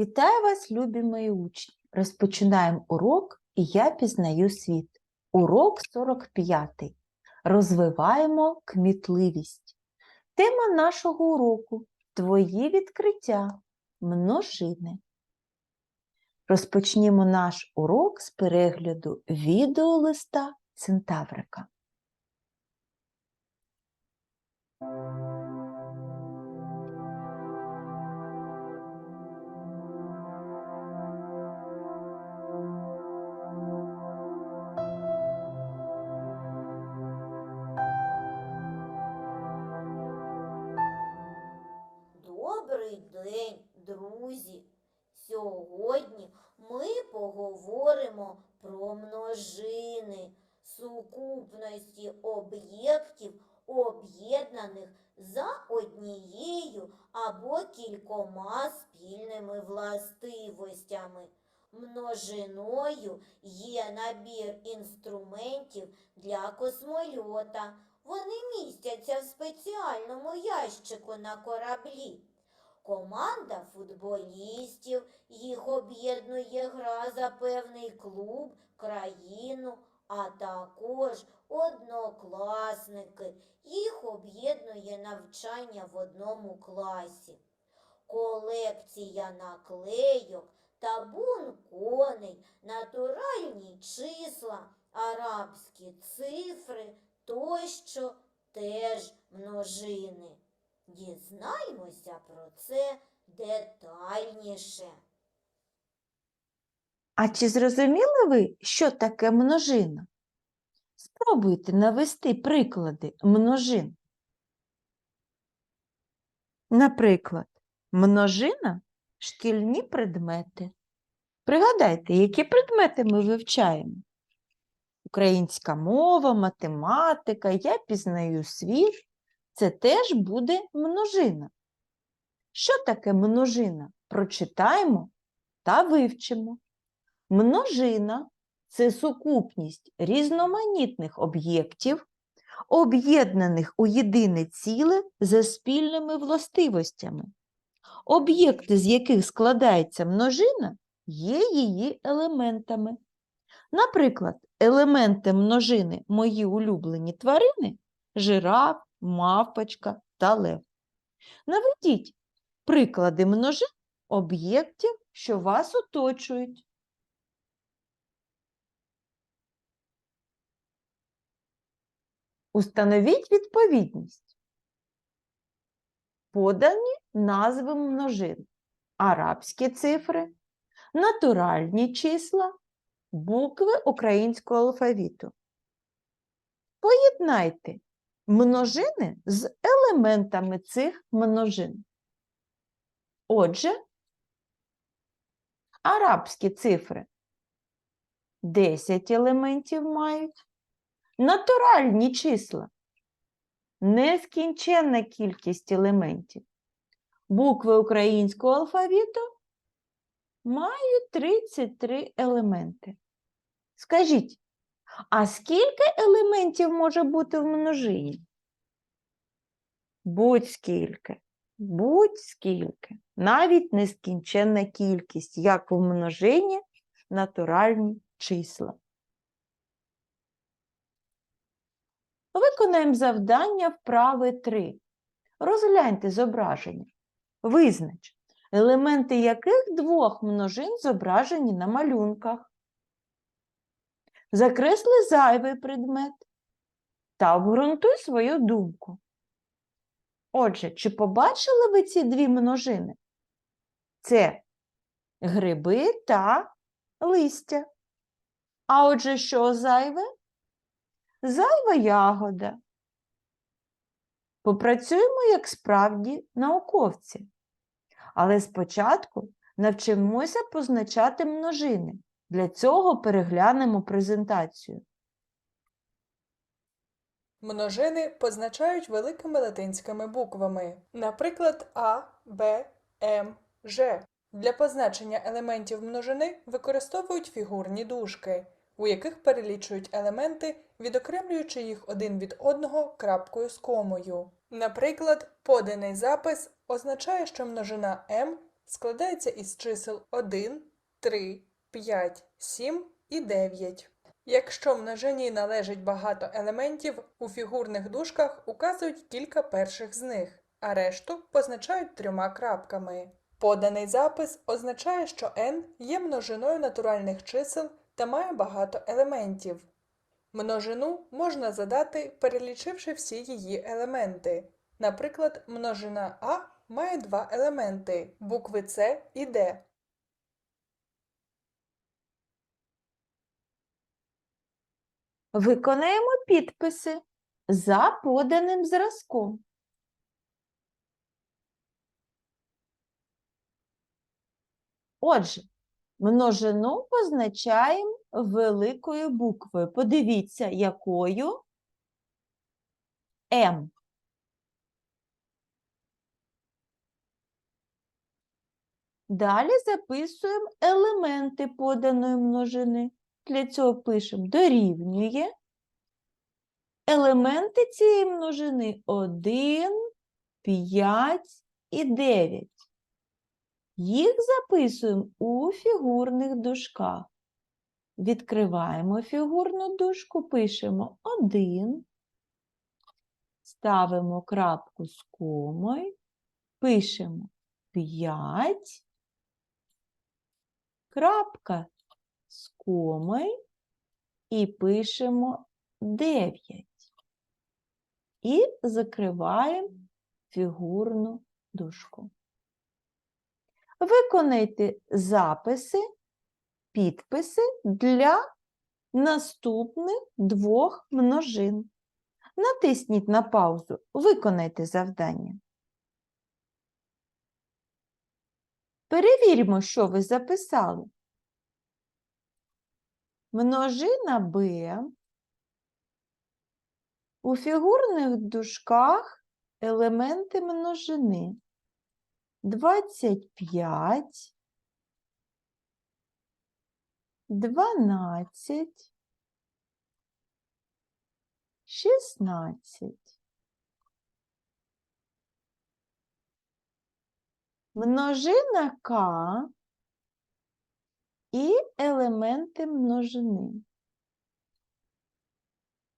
Вітаю вас, любі мої учні! Розпочинаємо урок і я пізнаю світ. Урок 45. Розвиваємо кмітливість. Тема нашого уроку Твої відкриття, множини. Розпочнімо наш урок з перегляду відеолиста Центаврика. Друзі! Сьогодні ми поговоримо про множини сукупності об'єктів, об'єднаних за однією або кількома спільними властивостями. Множиною є набір інструментів для космольота. Вони містяться в спеціальному ящику на кораблі. Команда футболістів їх об'єднує гра за певний клуб, країну, а також однокласники. Їх об'єднує навчання в одному класі. Колекція наклейок, табун коней, натуральні числа, арабські цифри тощо теж множини. Дізнаймося про це детальніше. А чи зрозуміли ви, що таке множина? Спробуйте навести приклади множин. Наприклад, множина шкільні предмети. Пригадайте, які предмети ми вивчаємо? Українська мова, математика, я пізнаю світ. Це теж буде множина. Що таке множина? Прочитаємо та вивчимо. Множина це сукупність різноманітних об'єктів, об'єднаних у єдине ціле за спільними властивостями. Об'єкти, з яких складається множина, є її елементами. Наприклад, елементи множини мої улюблені тварини жираф, мавпочка та лев. Наведіть приклади множин об'єктів, що вас оточують. Установіть відповідність. Подані назви множин. Арабські цифри, натуральні числа, букви українського алфавіту. Поєднайте множини з елементами цих множин. Отже, арабські цифри 10 елементів мають, натуральні числа нескінченна кількість елементів. Букви українського алфавіту мають 33 елементи. Скажіть, а скільки елементів може бути в множині? Будь-скільки, будь-скільки. Навіть нескінченна кількість, як в множині натуральні числа. Виконаємо завдання вправи 3. Розгляньте зображення. Визнач, елементи яких двох множин зображені на малюнках. Закресли зайвий предмет та обґрунтуй свою думку. Отже, чи побачили ви ці дві множини? Це гриби та листя. А отже, що зайве? Зайва ягода. Попрацюємо, як справді, науковці. Але спочатку навчимося позначати множини. Для цього переглянемо презентацію. Множини позначають великими латинськими буквами, наприклад, А, Б, М, Ж. Для позначення елементів множини використовують фігурні дужки, у яких перелічують елементи, відокремлюючи їх один від одного крапкою з комою. Наприклад, поданий запис означає, що множина m складається із чисел 1, 3, 5, 7 і 9. Якщо множині належить багато елементів, у фігурних дужках указують кілька перших з них, а решту позначають трьома крапками. Поданий запис означає, що n є множиною натуральних чисел та має багато елементів. Множину можна задати, перелічивши всі її елементи. Наприклад, множина А має два елементи букви С і Д. Виконаємо підписи за поданим зразком. Отже, множину позначаємо великою буквою. Подивіться, якою М. Далі записуємо елементи поданої множини. Для цього пишемо дорівнює. Елементи цієї множини 1, 5 і 9. Їх записуємо у фігурних дужках. Відкриваємо фігурну дужку, пишемо 1, ставимо крапку з комою, пишемо 5, крапка з і пишемо 9. І закриваємо фігурну дужку. Виконайте записи, підписи для наступних двох множин. Натисніть на паузу, виконайте завдання. Перевіримо, що ви записали. Множина b у фігурних дужках елементи множини 25, 12, 16. Множина К і елементи множини.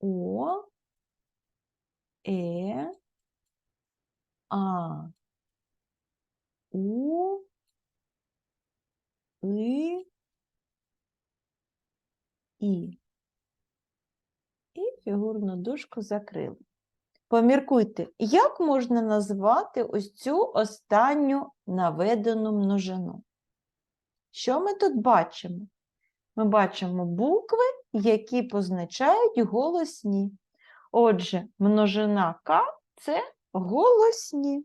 О, Е, А, У, И, І. І фігурну дужку закрили. Поміркуйте, як можна назвати ось цю останню наведену множину? Що ми тут бачимо? Ми бачимо букви, які позначають голосні. Отже, множина К це голосні.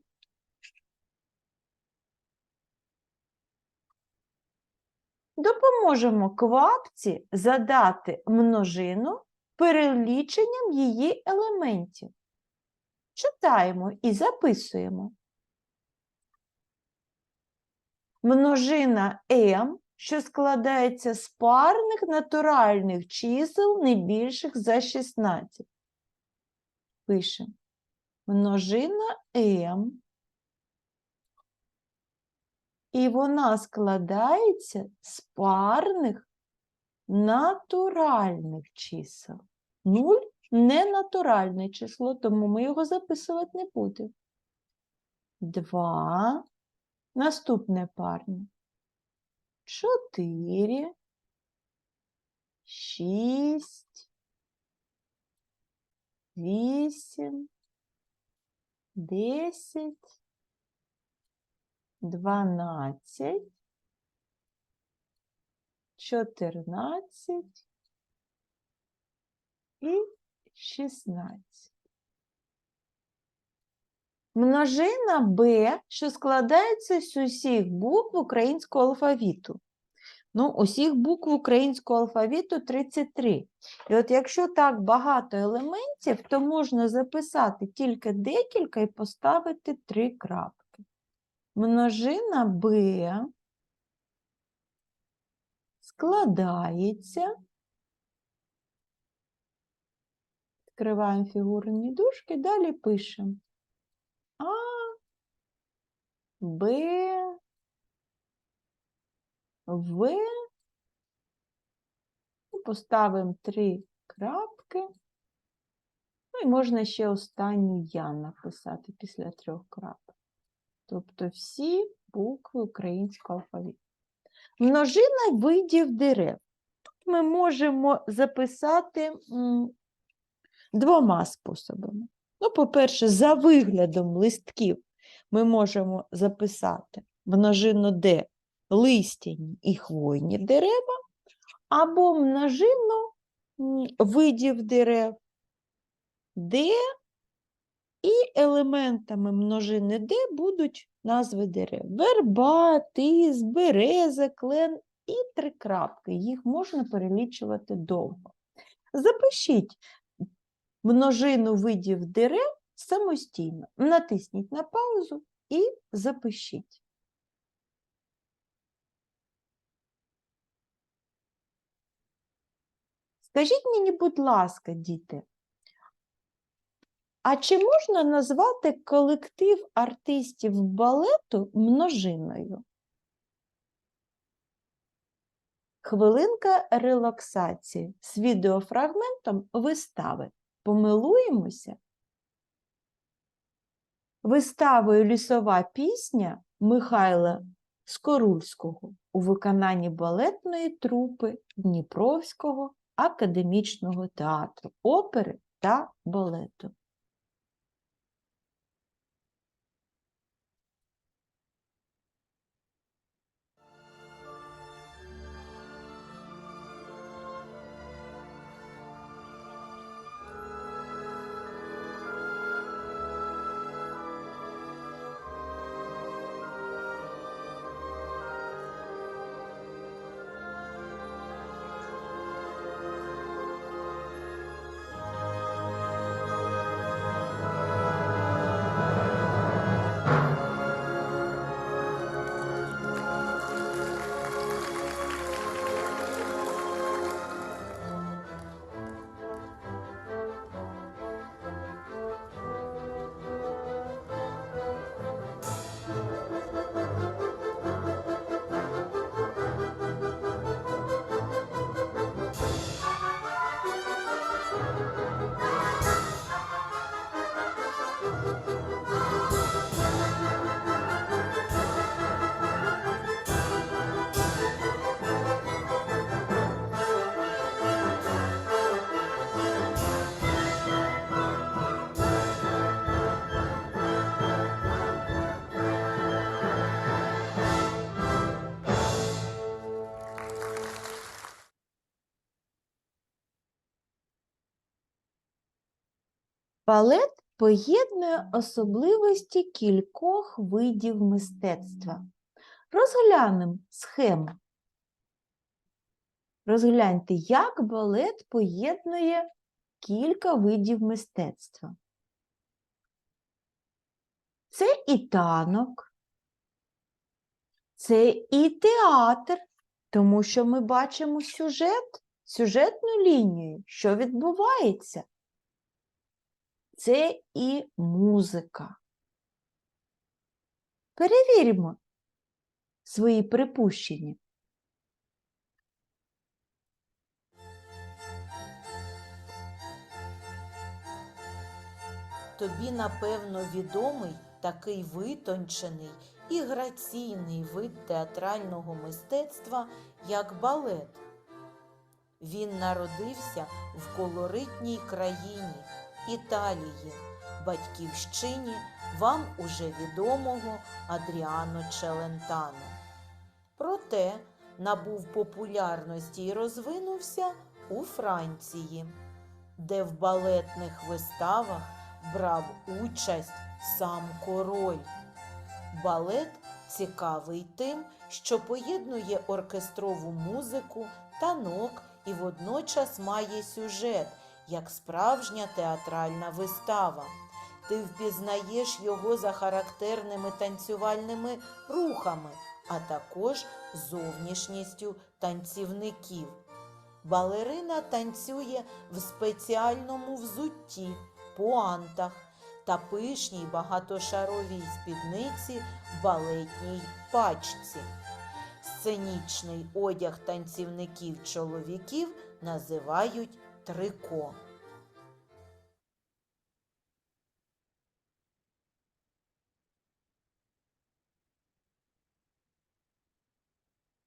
Допоможемо квапці задати множину переліченням її елементів. Читаємо і записуємо. Множина m, що складається з парних натуральних чисел не більших за 16. Пишемо. Множина m. І вона складається з парних натуральних чисел. Нуль ненатуральне число, тому ми його записувати не будемо. Два. Наступне парне. Чотири. Шість. Вісім. Десять. Дванадцять. Чотирнадцять. І 16. Множина Б, що складається з усіх букв українського алфавіту. Ну, усіх букв українського алфавіту 33. І от якщо так багато елементів, то можна записати тільки декілька і поставити три крапки. Множина Б складається Відкриваємо фігурні дужки, далі пишемо А, Б, В. І Поставимо три крапки. Ну і можна ще останню Я написати після трьох крапок. Тобто всі букви українського алфавіту. Множина видів дерев. Тут ми можемо записати двома способами. Ну, по-перше, за виглядом листків ми можемо записати множину де листяні і хвойні дерева, або множину видів дерев, де і елементами множини де будуть назви дерев. Верба, тис, береза, клен і три крапки. Їх можна перелічувати довго. Запишіть множину видів дерев самостійно. Натисніть на паузу і запишіть. Скажіть мені, будь ласка, діти, а чи можна назвати колектив артистів балету множиною? Хвилинка релаксації з відеофрагментом вистави. Помилуємося. Виставою Лісова пісня Михайла Скорульського у виконанні балетної трупи Дніпровського академічного театру опери та балету. Балет поєднує особливості кількох видів мистецтва. Розглянемо схему. Розгляньте, як балет поєднує кілька видів мистецтва. Це і танок, це і театр, тому що ми бачимо сюжет, сюжетну лінію, що відбувається. Це і музика. Перевіримо свої припущення. Тобі, напевно, відомий такий витончений і граційний вид театрального мистецтва, як балет. Він народився в колоритній країні Італії, батьківщині вам уже відомого Адріано Челентано. Проте набув популярності і розвинувся у Франції, де в балетних виставах брав участь сам король. Балет цікавий тим, що поєднує оркестрову музику, танок і водночас має сюжет, як справжня театральна вистава. Ти впізнаєш його за характерними танцювальними рухами, а також зовнішністю танцівників. Балерина танцює в спеціальному взутті, пуантах та пишній багатошаровій спідниці в балетній пачці. Сценічний одяг танцівників чоловіків називають трико.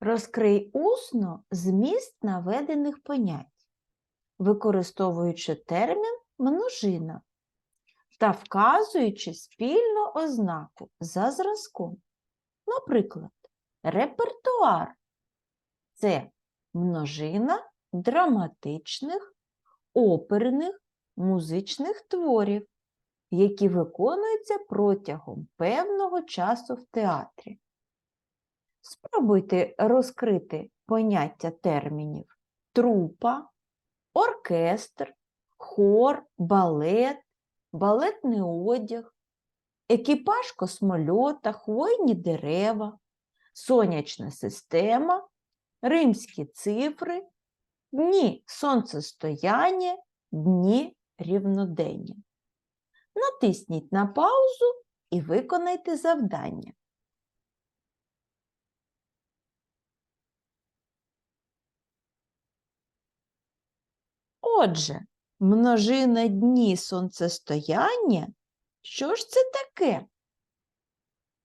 Розкрий усно зміст наведених понять, використовуючи термін множина та вказуючи спільну ознаку за зразком. Наприклад, репертуар це множина драматичних, оперних, музичних творів, які виконуються протягом певного часу в театрі. Спробуйте розкрити поняття термінів трупа, оркестр, хор, балет, балетний одяг, екіпаж космольота, хвойні дерева, сонячна система, римські цифри, дні сонцестояння, дні рівнодення. Натисніть на паузу і виконайте завдання. Отже, множина дні сонцестояння, що ж це таке?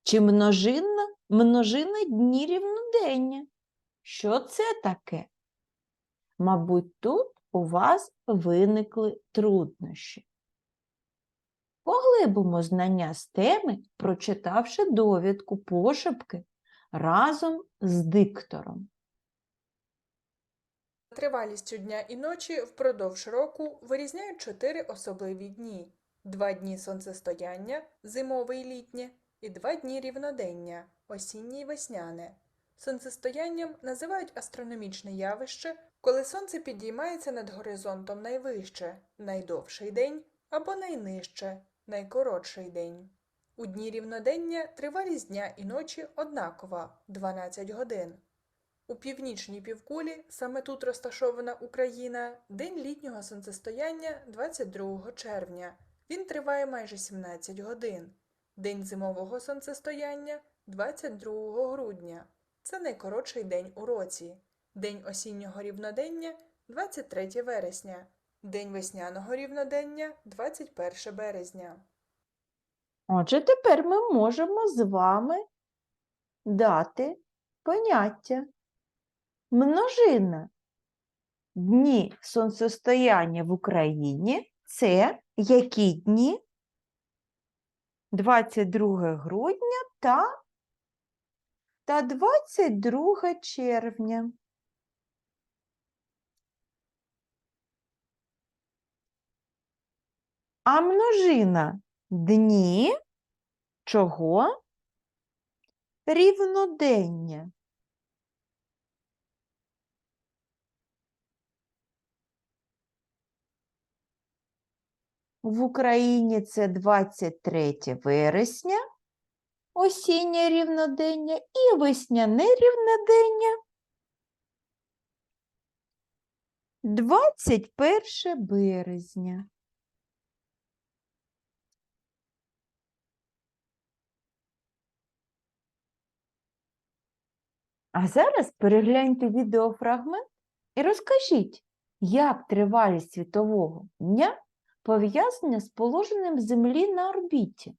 Чи множина, множина дні рівнодення? Що це таке? Мабуть, тут у вас виникли труднощі. Поглибимо знання з теми, прочитавши довідку пошепки разом з диктором. Тривалістю дня і ночі впродовж року вирізняють чотири особливі дні: два дні сонцестояння, зимове і літнє, і два дні рівнодення, осіннє і весняне. Сонцестоянням називають астрономічне явище, коли сонце підіймається над горизонтом найвище, найдовший день або найнижче, найкоротший день. У дні рівнодення тривалість дня і ночі однакова 12 годин. У північній півкулі, саме тут розташована Україна, день літнього сонцестояння 22 червня. Він триває майже 17 годин. День зимового сонцестояння 22 грудня. Це найкоротший день у році. День осіннього рівнодення 23 вересня. День весняного рівнодення 21 березня. Отже, тепер ми можемо з вами дати поняття. Множина дні сонцестояння в Україні це які дні? 22 грудня та, та 22 червня. А множина дні чого? Рівнодення. В Україні це 23 вересня, осіннє рівнодення і весняне рівнодення. 21 березня. А зараз перегляньте відеофрагмент і розкажіть, як тривалість світового дня пов'язана з положенням Землі на орбіті.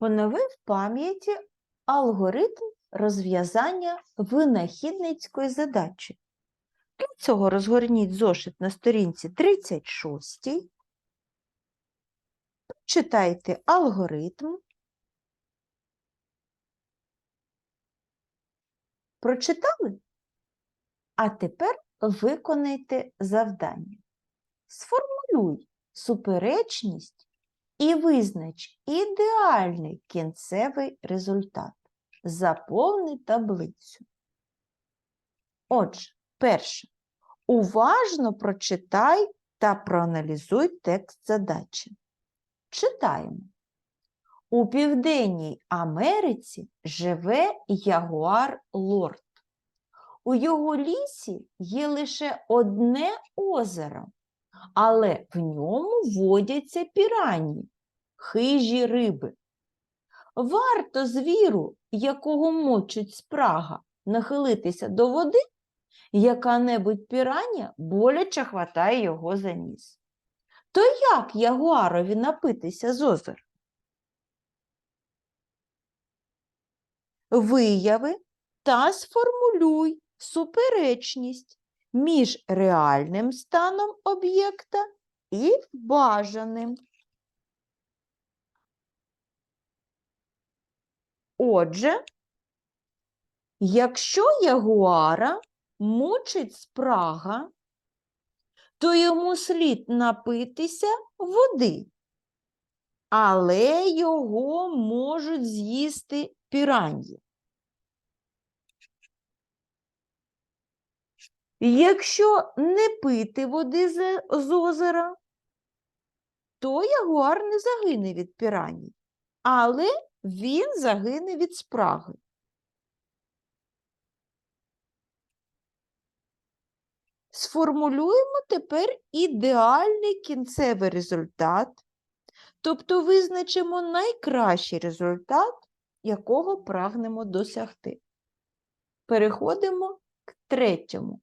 Понови в пам'яті алгоритм розв'язання винахідницької задачі. Для цього розгорніть зошит на сторінці 36. Читайте алгоритм. Прочитали? А тепер виконайте завдання. Сформулюй суперечність і визнач ідеальний кінцевий результат. Заповни таблицю. Отже, перше. Уважно прочитай та проаналізуй текст задачі. Читаємо. У Південній Америці живе ягуар Лорд. У його лісі є лише одне озеро, але в ньому водяться пірані, хижі риби. Варто звіру, якого мочить спрага, нахилитися до води, яка-небудь пірання боляче хватає його за ніс. То як ягуарові напитися з озера? Вияви та сформулюй суперечність між реальним станом об'єкта і бажаним. Отже, якщо ягуара мучить спрага, то йому слід напитися води, але його можуть з'їсти піраньї. Якщо не пити води з, озера, то ягуар не загине від піраній, але він загине від спраги. Сформулюємо тепер ідеальний кінцевий результат, тобто визначимо найкращий результат, якого прагнемо досягти. Переходимо к третьому.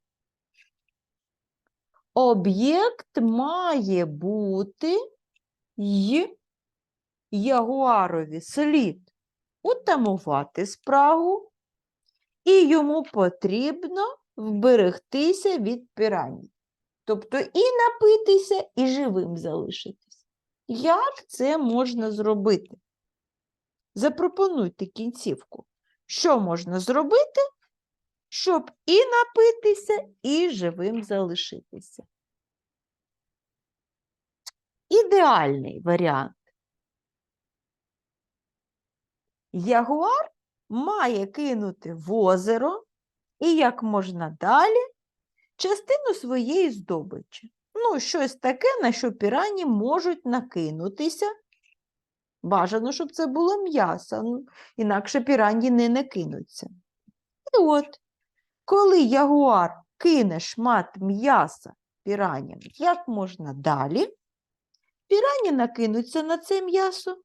Об'єкт має бути й ягуарові слід утамувати спрагу, і йому потрібно вберегтися від піраній. Тобто і напитися, і живим залишитись. Як це можна зробити? Запропонуйте кінцівку. Що можна зробити, щоб і напитися, і живим залишитися? Ідеальний варіант. Ягуар має кинути в озеро і як можна далі частину своєї здобичі. Ну, щось таке, на що пірані можуть накинутися. Бажано, щоб це було м'ясо, ну, інакше пірані не накинуться. І от, коли ягуар кине шмат м'яса піраням як можна далі, пірані накинуться на це м'ясо,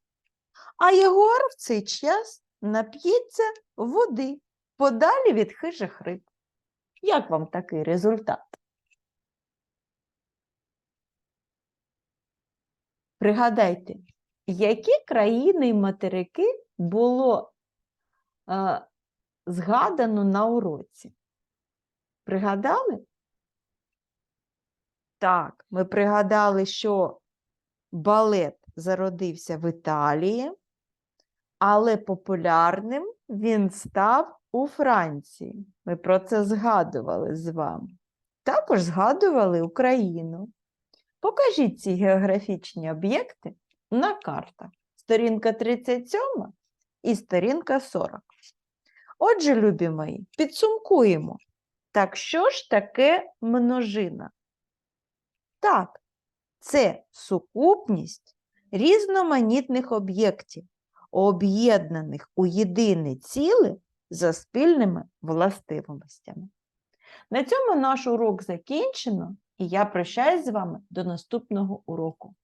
а ягуар в цей час нап'ється води подалі від хижих риб. Як вам такий результат? Пригадайте, які країни і материки було е, згадано на уроці? Пригадали? Так, ми пригадали, що балет зародився в Італії, але популярним він став у Франції. Ми про це згадували з вами. Також згадували Україну. Покажіть ці географічні об'єкти на картах. Сторінка 37 і сторінка 40. Отже, любі мої, підсумкуємо. Так що ж таке множина? Так, це сукупність різноманітних об'єктів, об'єднаних у єдине ціле за спільними властивостями. На цьому наш урок закінчено, і я прощаюсь з вами до наступного уроку.